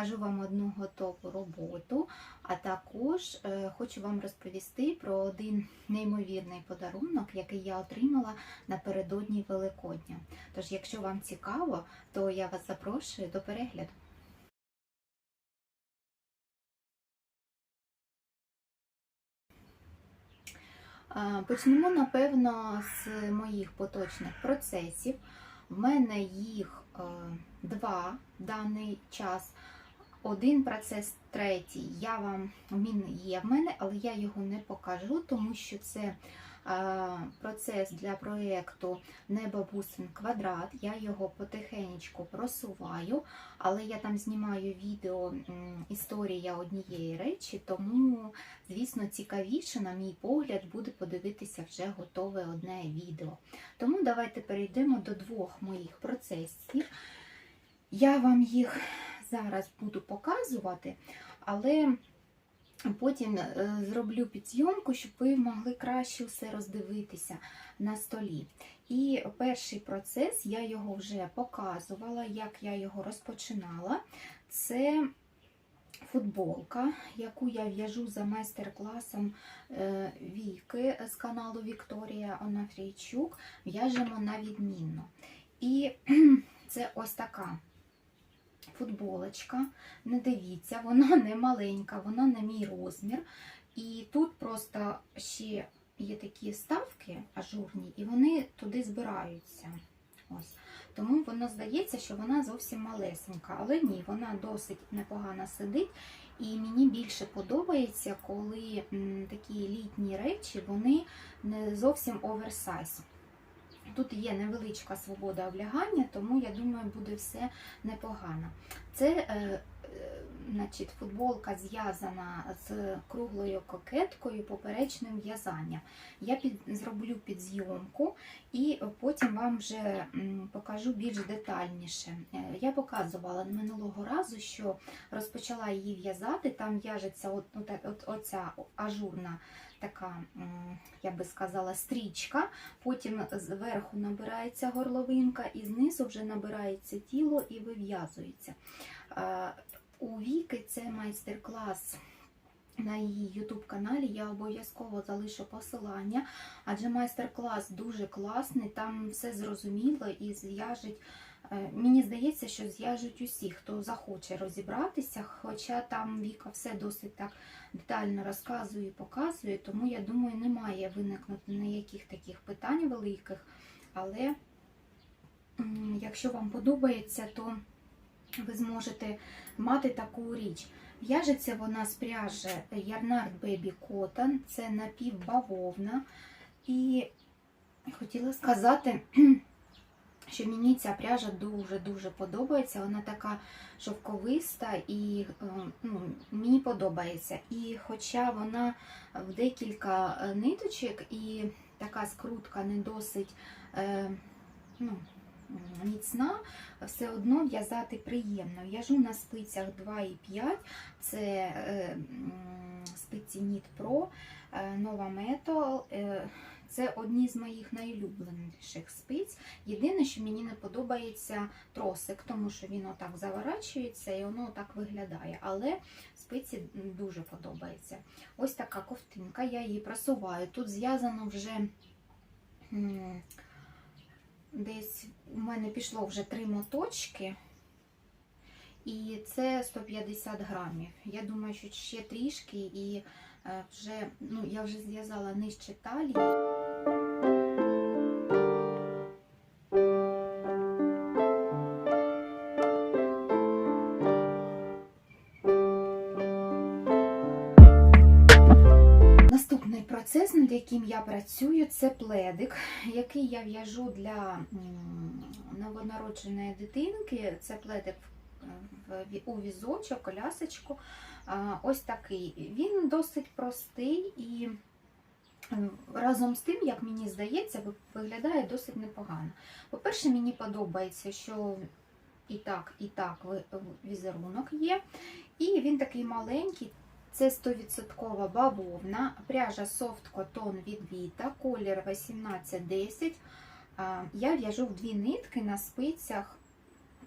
покажу вам одну готову роботу, а також е, хочу вам розповісти про один неймовірний подарунок, який я отримала напередодні Великодня. Тож, якщо вам цікаво, то я вас запрошую до перегляду. Почнемо, напевно, з моїх поточних процесів. В мене їх е, два в даний час. Один процес третій. Я вам він є в мене, але я його не покажу, тому що це процес для проєкту Небо бусин квадрат. Я його потихеньку просуваю, але я там знімаю відео історія однієї речі, тому, звісно, цікавіше, на мій погляд, буде подивитися вже готове одне відео. Тому давайте перейдемо до двох моїх процесів. Я вам їх зараз буду показувати, але потім е, зроблю підзйомку, щоб ви могли краще все роздивитися на столі. І перший процес, я його вже показувала, як я його розпочинала. Це футболка, яку я в'яжу за майстер-класом е, Віки з каналу Вікторія Онафрійчук. В'яжемо на відмінно. І це ось така футболочка. Не дивіться, вона не маленька, вона на мій розмір. І тут просто ще є такі вставки ажурні, і вони туди збираються. Ось. Тому воно здається, що вона зовсім малесенька, але ні, вона досить непогано сидить. І мені більше подобається, коли такі літні речі вони не зовсім оверсайз. Тут є невеличка свобода облягання, тому я думаю, буде все непогано. Це е, е, значить, футболка зв'язана з круглою кокеткою поперечним в'язанням. Я під, зроблю підзйомку і потім вам вже покажу більш детальніше. Е, Я показувала минулого разу, що розпочала її в'язати, там в'яжеться оця ажурна така, я би сказала, стрічка, потім зверху набирається горловинка, і знизу вже набирається тіло і вив'язується. У Віки це майстер-клас. На її YouTube каналі я обов'язково залишу посилання, адже майстер-клас дуже класний, там все зрозуміло і зв'яжуть. Е, Мені здається, що зв'яжуть усі, хто захоче розібратися, хоча там Віка все досить так детально розказує і показує, тому я думаю, не має виникнути ніяких таких питань великих. Але якщо вам подобається, то ви зможете мати таку річ. В'яжеться вона з пряжі Yarnard Baby Cotton, це напівбавовна. І хотіла сказати, що мені ця пряжа дуже-дуже подобається. Вона така шовковиста і е, ну, мені подобається. І хоча вона в декілька е, ниточок і така скрутка не досить е, ну, міцна, все одно в'язати приємно. В'яжу на спицях 2,5, це е, спиці Knit Pro, е, Nova Metal. е, Це одні з моїх найулюбленіших спиць. Єдине, що мені не подобається тросик, тому що він отак заворачується і воно так виглядає. Але спиці дуже подобається. Ось така ковтинка, я її просуваю. Тут зв'язано вже десь у мене пішло вже три моточки. І це 150 грамів. Я думаю, що ще трішки, і е, вже ну, я вже зв'язала нижче талії. Над яким я працюю, це пледик, який я в'яжу для новонародженої дитинки. Це пледик у візочок, колясочку. Ось такий. Він досить простий і разом з тим, як мені здається, виглядає досить непогано. По-перше, мені подобається, що і так, і так візерунок є. І він такий маленький. Це 100% бавовна, пряжа Soft Cotton від Vita, колір 1810. А, Я в'яжу в дві нитки на спицях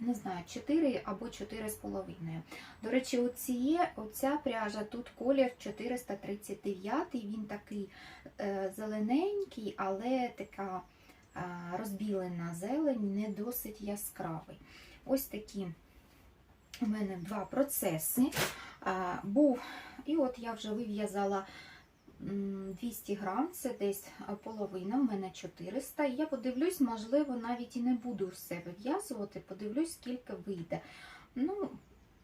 не знаю, 4 або 4,5. До речі, оці, оця пряжа тут колір 439, він такий е, зелененький, але така розбілена зелень, не досить яскравий. Ось такі у мене два процеси. Е, був, і от я вже вив'язала 200 грам, це десь половина, в мене 400. І Я подивлюсь, можливо, навіть і не буду все вив'язувати, подивлюсь, скільки вийде. Ну,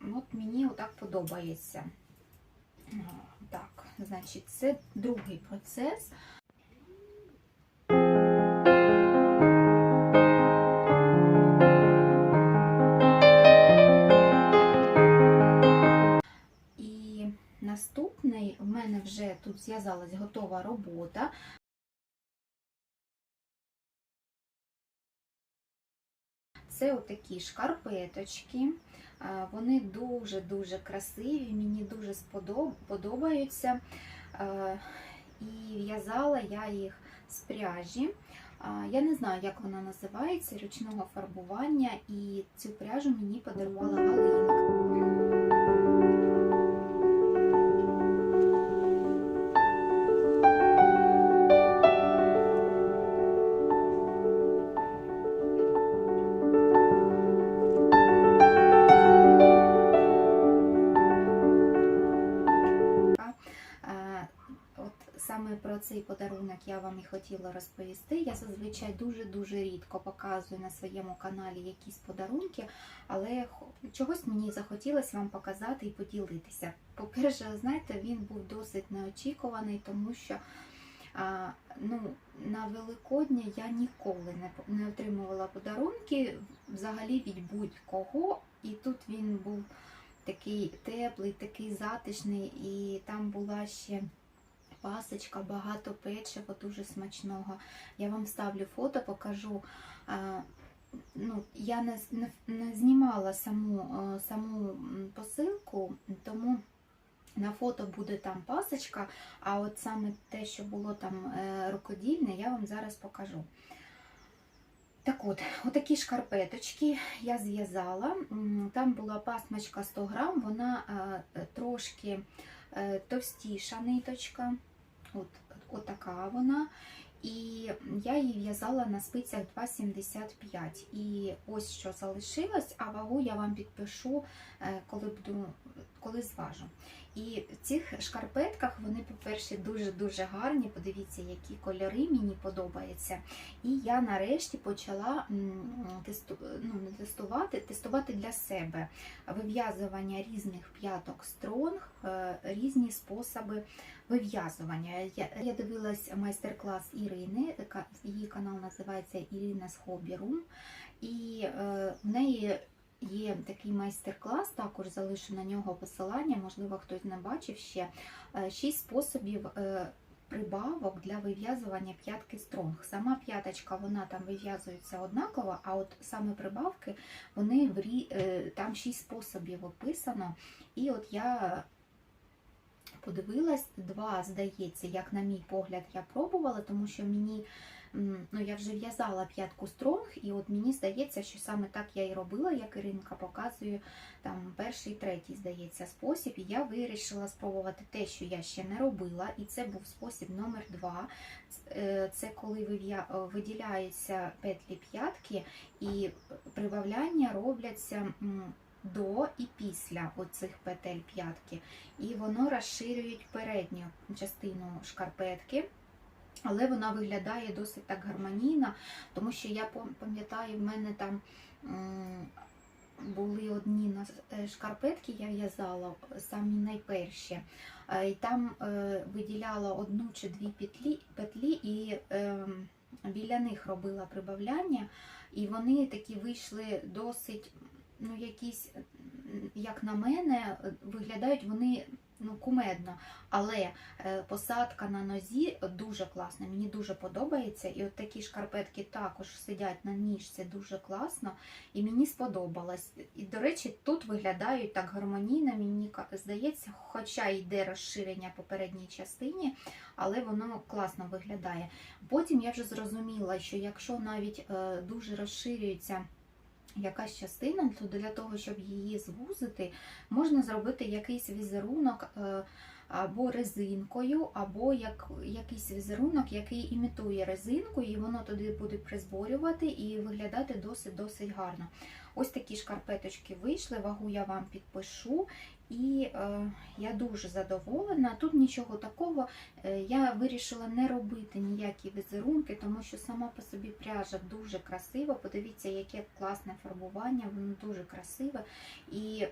от мені отак подобається. Так, значить, це другий процес. Наступний в мене вже тут зв'язалась готова робота. Це отакі шкарпеточки. Вони дуже-дуже красиві, мені дуже подобаються. І в'язала я їх з пряжі. Я не знаю, як вона називається, ручного фарбування, і цю пряжу мені подарувала Галинка. Про цей подарунок я вам і хотіла розповісти. Я зазвичай дуже-дуже рідко показую на своєму каналі якісь подарунки, але чогось мені захотілося вам показати і поділитися. По-перше, знаєте, він був досить неочікуваний, тому що а, ну, на Великодня я ніколи не, не отримувала подарунки взагалі від будь-кого. І тут він був такий теплий, такий затишний, і там була ще пасочка, багато печива, дуже смачного. Я вам ставлю фото, покажу. Ну, я не, не, не знімала саму, саму посилку, тому на фото буде там пасочка, а от саме те, що було там е, рукодільне, я вам зараз покажу. Так от, отакі шкарпеточки я зв'язала. Там була пасмочка 100 грам, вона е, трошки товстіша ниточка. От, от така вона. І я її в'язала на спицях 2,75. І ось що залишилось, а вагу я вам підпишу, е, коли буду, коли зважу. І в цих шкарпетках вони, по-перше, дуже-дуже гарні. Подивіться, які кольори мені подобаються. І я нарешті почала тесту, ну, тестувати, тестувати для себе вив'язування різних п'яток стронг, е, різні способи вив'язування. Я, я дивилась майстер-клас Ірини, її канал називається Ірина з Hobby Room, і е, в неї є такий майстер-клас, також залишу на нього посилання, можливо, хтось не бачив ще. Е, Шість способів е, прибавок для вив'язування п'ятки стронг. Сама п'яточка вона там вив'язується однаково, а от саме прибавки вони в рі... е, там шість способів описано. І от я подивилась, два, здається, як на мій погляд, я пробувала, тому що мені. Ну, я вже в'язала п'ятку стронг, і от мені здається, що саме так я і робила, як Іринка показує там перший, третій, здається, спосіб. І я вирішила спробувати те, що я ще не робила, і це був спосіб номер два. Е, Це коли виділяються петлі п'ятки, і прибавляння робляться до і після оцих петель п'ятки. І воно розширюють передню частину шкарпетки. Але вона виглядає досить так гармонійно, тому що я пам'ятаю, в мене там були одні е, шкарпетки, я в'язала самі найперші. Е, І там е, виділяла одну чи дві петлі, петлі і е, біля них робила прибавляння, і вони такі вийшли досить, ну, якісь, як на мене, виглядають вони ну, кумедно. Але е, посадка на нозі дуже класна, мені дуже подобається. І от такі шкарпетки також сидять на ніжці дуже класно, і мені сподобалось. І, до речі, тут виглядають так гармонійно, мені здається, хоча йде розширення по передній частині, але воно класно виглядає. Потім я вже зрозуміла, що якщо навіть е, дуже розширюється якась частина, то для того, щоб її звузити, можна зробити якийсь візерунок е, або резинкою, або як, якийсь візерунок, який імітує резинку, і воно туди буде призборювати і виглядати досить-досить гарно. Ось такі шкарпеточки вийшли, вагу я вам підпишу. І е, я дуже задоволена. Тут нічого такого. Е, я вирішила не робити ніякі візерунки, тому що сама по собі пряжа дуже красива. Подивіться, яке класне фарбування, воно дуже красиве. І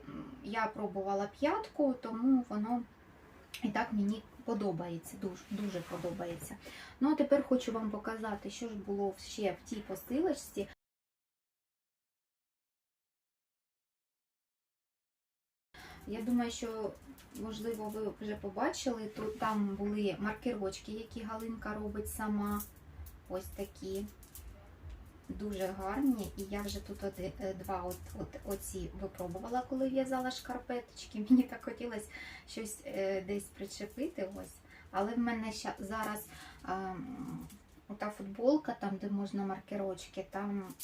я пробувала п'ятку, тому воно і так мені подобається, дуже, дуже подобається. Ну а тепер хочу вам показати, що ж було ще в тій посилочці. Я думаю, що можливо ви вже побачили. Тут там були маркерочки, які Галинка робить сама. Ось такі. Дуже гарні. І я вже тут оди- е, два от, от, оці випробувала, коли в'язала шкарпеточки. Мені так хотілося щось е, десь причепити. ось. Але в мене ща, зараз ем, ота футболка, там, де можна маркерочки, там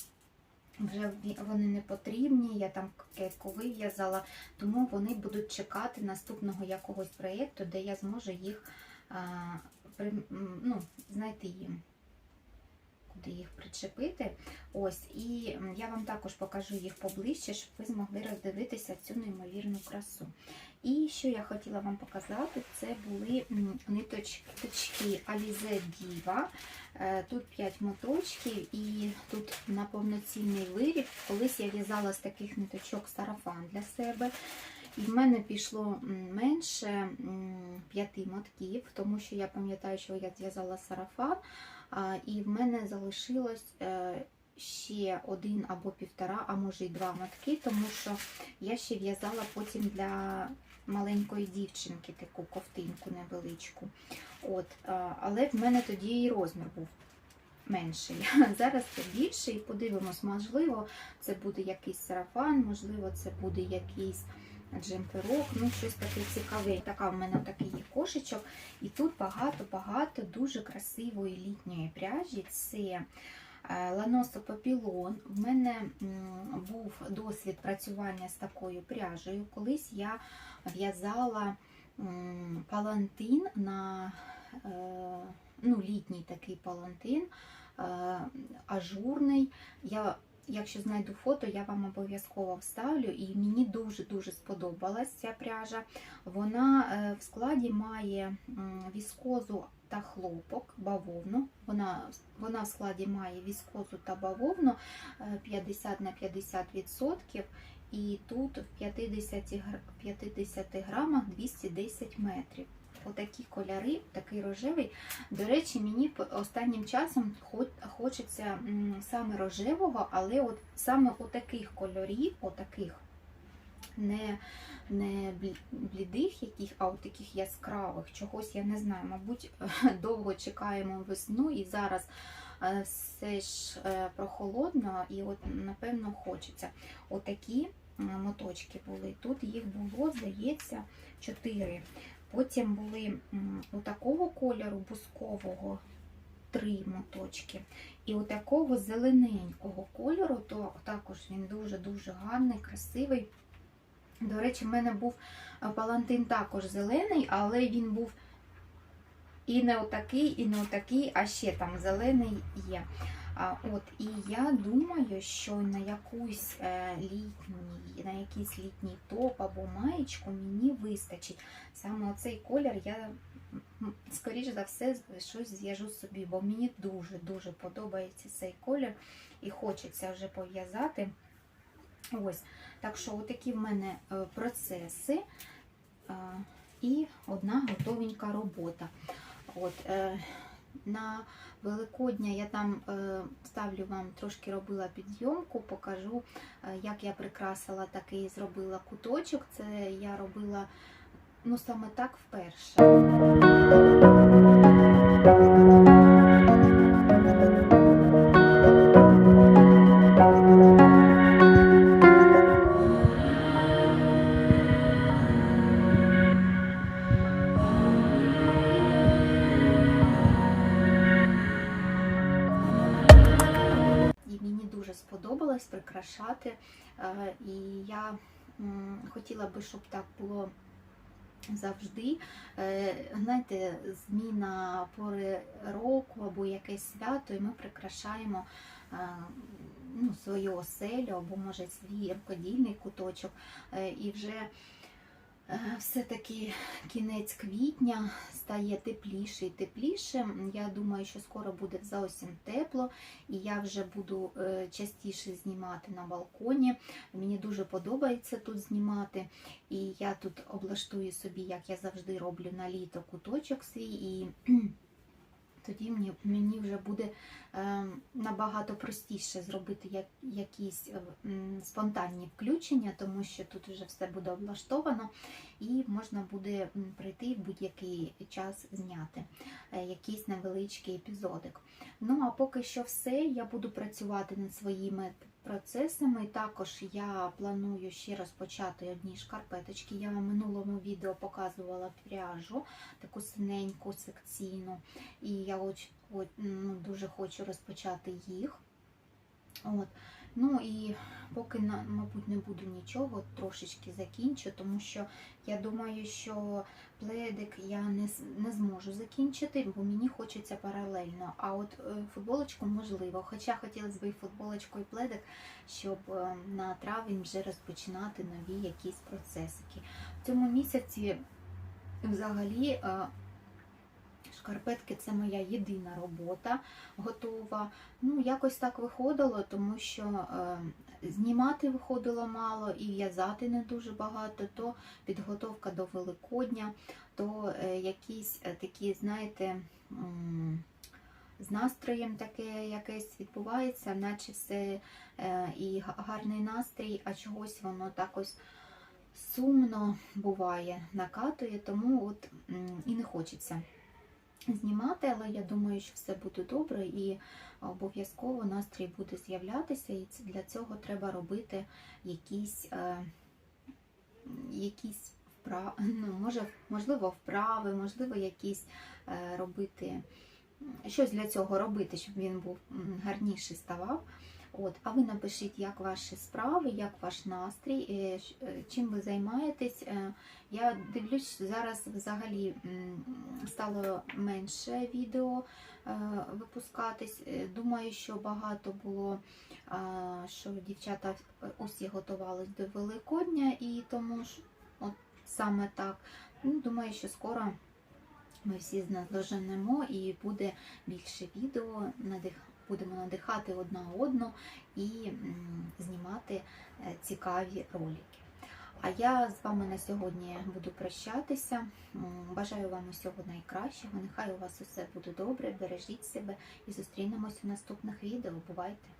вже вони не потрібні. Я там кетку вив'язала, тому вони будуть чекати наступного якогось проєкту, де я зможу їх ну, знайти їм. Куди їх причепити. Ось, і я вам також покажу їх поближче, щоб ви змогли роздивитися цю неймовірну красу. І що я хотіла вам показати, це були ниточки Alize Diva. Е, Тут 5 моточків і тут на повноцінний виріб. Колись я в'язала з таких ниточок сарафан для себе. І в мене пішло менше м, п'яти мотків, тому що я пам'ятаю, що я зв'язала сарафан, і в мене залишилось е, ще один або півтора, а може й два мотки, тому що я ще в'язала потім для маленької дівчинки таку ковтинку невеличку. От, але в мене тоді і розмір був менший. Зараз це більший. Подивимось, можливо, це буде якийсь сарафан, можливо, це буде якийсь джемперок, ну щось таке цікаве. Така в мене такий є кошечок. І тут багато-багато дуже красивої літньої пряжі. Це е, Ланосо Папілон. В мене був досвід працювання з такою пряжею. Колись я в'язала палантин на е, ну, літній такий палантин, е, ажурний. Я, якщо знайду фото, я вам обов'язково вставлю. І мені дуже-дуже сподобалась ця пряжа. Вона е, в складі має віскозу та хлопок, бавовну. Вона, вона в складі має віскозу та бавовну е, 50 на 50%. І тут в 50, 50 грамах 210 метрів. Отакі кольори, такий рожевий. До речі, мені останнім часом хочеться саме рожевого, але от саме отаких кольорів, отаких, не, не блідих яких, а от таких яскравих, чогось я не знаю. Мабуть, довго чекаємо весну і зараз е, все ж е, прохолодно, і от напевно хочеться. Отакі моточки були. Тут їх було, здається, 4. Потім були у такого кольору бускового три моточки. І у такого зелененького кольору, то також він дуже-дуже гарний, красивий. До речі, в мене був е, палантин також зелений, але він був і не отакий, і не отакий, а ще там зелений є. От, і я думаю, що на якусь е, літній, на якийсь літній топ або маєчку мені вистачить. Саме оцей колір я, м, скоріш за все, щось зв'яжу собі, бо мені дуже-дуже подобається цей колір і хочеться вже пов'язати. Ось, так що отакі в мене е, процеси е, і одна готовенька робота. От, на Великодня я там е, ставлю вам трошки робила підйомку, покажу, е, як я прикрасила такий зробила куточок. Це я робила ну саме так вперше. Хотіла би, щоб так було завжди. Е, Знаєте, зміна пори року або якесь свято, і ми прикрашаємо е, ну, свою оселю або може свій рукодільний куточок. Е, І вже все-таки кінець квітня стає тепліше і тепліше. Я думаю, що скоро буде зовсім тепло, і я вже буду е, частіше знімати на балконі. Мені дуже подобається тут знімати. І я тут облаштую собі, як я завжди роблю на літо куточок свій, і тоді мені, мені вже буде е, набагато простіше зробити як, якісь е, спонтанні включення, тому що тут вже все буде облаштовано, і можна буде прийти в будь-який час зняти е, якийсь невеличкий епізодик. Ну а поки що все, я буду працювати над своїми процесами. Також я планую ще розпочати одні шкарпеточки. Я вам в минулому відео показувала пряжу, таку синеньку секційну, і я ну, дуже хочу розпочати їх. От. Ну і поки, мабуть, не буду нічого, трошечки закінчу, тому що я думаю, що пледик я не, не зможу закінчити, бо мені хочеться паралельно. А от е, футболочку можливо. Хоча хотілося б і футболочку, і пледик, щоб е, на травень вже розпочинати нові якісь процесики. В цьому місяці взагалі. Шкарпетки це моя єдина робота готова. Ну, якось так виходило, тому що е, знімати виходило мало і в'язати не дуже багато, то підготовка до Великодня, то е, якісь е, такі, знаєте, з настроєм таке якесь відбувається, наче все е, і гарний настрій, а чогось воно так ось сумно буває, накатує, тому от і не хочеться знімати, але я думаю, що все буде добре і обов'язково настрій буде з'являтися, і для цього треба робити якісь, е, якісь вправи, ну, може, можливо, вправи, можливо, якісь е, робити, щось для цього робити, щоб він був гарніше ставав. От, а ви напишіть, як ваші справи, як ваш настрій, е, е, чим ви займаєтесь. Е, Я дивлюсь, зараз взагалі стало менше відео випускатись. Думаю, що багато було, що дівчата усі готувались до Великодня, і тому ж от саме так. Ну, Думаю, що скоро ми всі наздоженемо і буде більше відео, надих... будемо надихати одна одну і знімати е, цікаві ролики. А я з вами на сьогодні буду прощатися. Бажаю вам усього найкращого. Нехай у вас усе буде добре. Бережіть себе і зустрінемось у наступних відео. Бувайте!